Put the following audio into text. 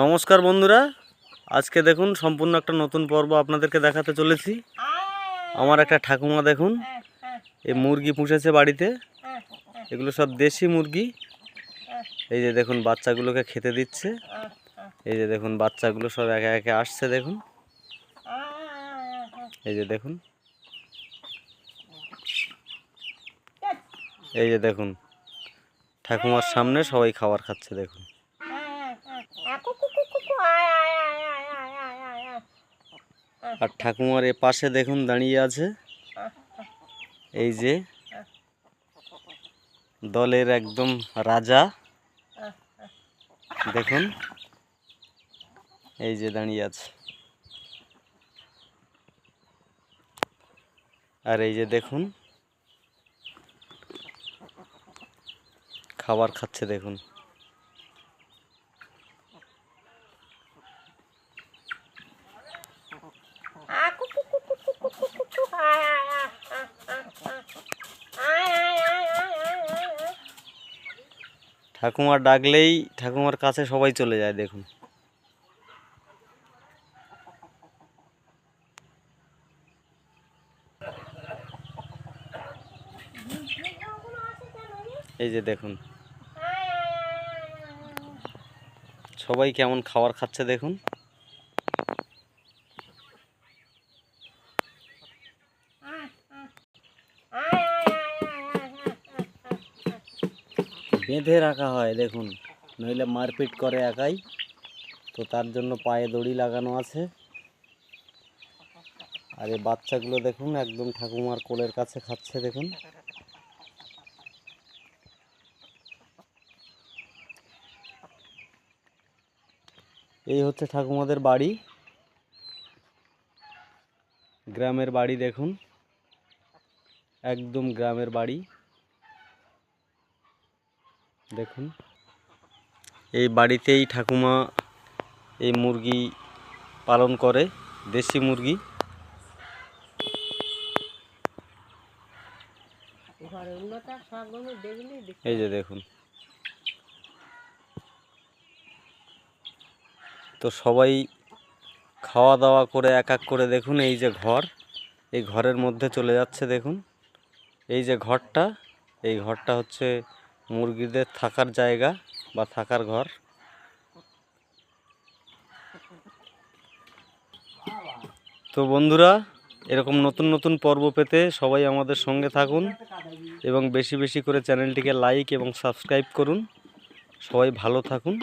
নমস্কার বন্ধুরা। আজকে দেখুন, সম্পূর্ণ একটা নতুন পর্ব আপনাদেরকে দেখাতে চলেছি। আমার একটা ঠাকুমা দেখুন এই মুরগি পুষেছে বাড়িতে। এগুলো সব দেশি মুরগি। এই যে দেখুন, বাচ্চাগুলোকে খেতে দিচ্ছে। এই যে দেখুন, বাচ্চাগুলো সব একে একে আসছে, দেখুন। এই যে দেখুন। এই যে দেখুন, ঠাকুমার সামনে সবাই খাবার খাচ্ছে, দেখুন। আর ঠাকুমার এ পাশে দেখুন দাঁড়িয়ে আছে। এই যে দলের একদম রাজা। দেখুন। এই যে দাঁড়িয়ে আছে। আর এই যে দেখুন। খাবার খাচ্ছে দেখুন। ঠাকুমার ডাকলেই ঠাকুমার কাছে সবাই চলে যায়, দেখুন। এই যে দেখুন। সবাই কেমন খাবার খাচ্ছে, দেখুন। বেঁধে রাখা হয়, দেখুন। নইলে মারপিট করে একাই। তো তার জন্য পায়ে দড়ি লাগানো আছে। আর এই বাচ্চাগুলো দেখুন, একদম ঠাকুমার কোলের কাছে খাচ্ছে, দেখুন। এই হচ্ছে ঠাকুমাদের বাড়ি। গ্রামের বাড়ি, দেখুন। একদম গ্রামের বাড়ি। দেখুন। এই বাড়িতেই ঠাকুমা এই মুরগি পালন করে, দেশি মুরগি। এই যে দেখুন। তো সবাই খাওয়া দাওয়া করে এক এক করে দেখুন, এই যে ঘর, এই ঘরের মধ্যে চলে যাচ্ছে দেখুন। এই যে ঘরটা, এই ঘরটা হচ্ছে মুরগিদের থাকার জায়গা বা থাকার ঘর। তো বন্ধুরা, এরকম নতুন নতুন পর্ব পেতে সবাই আমাদের সঙ্গে থাকুন এবং বেশি বেশি করে চ্যানেলটিকে লাইক এবং সাবস্ক্রাইব করুন। সবাই ভালো থাকুন।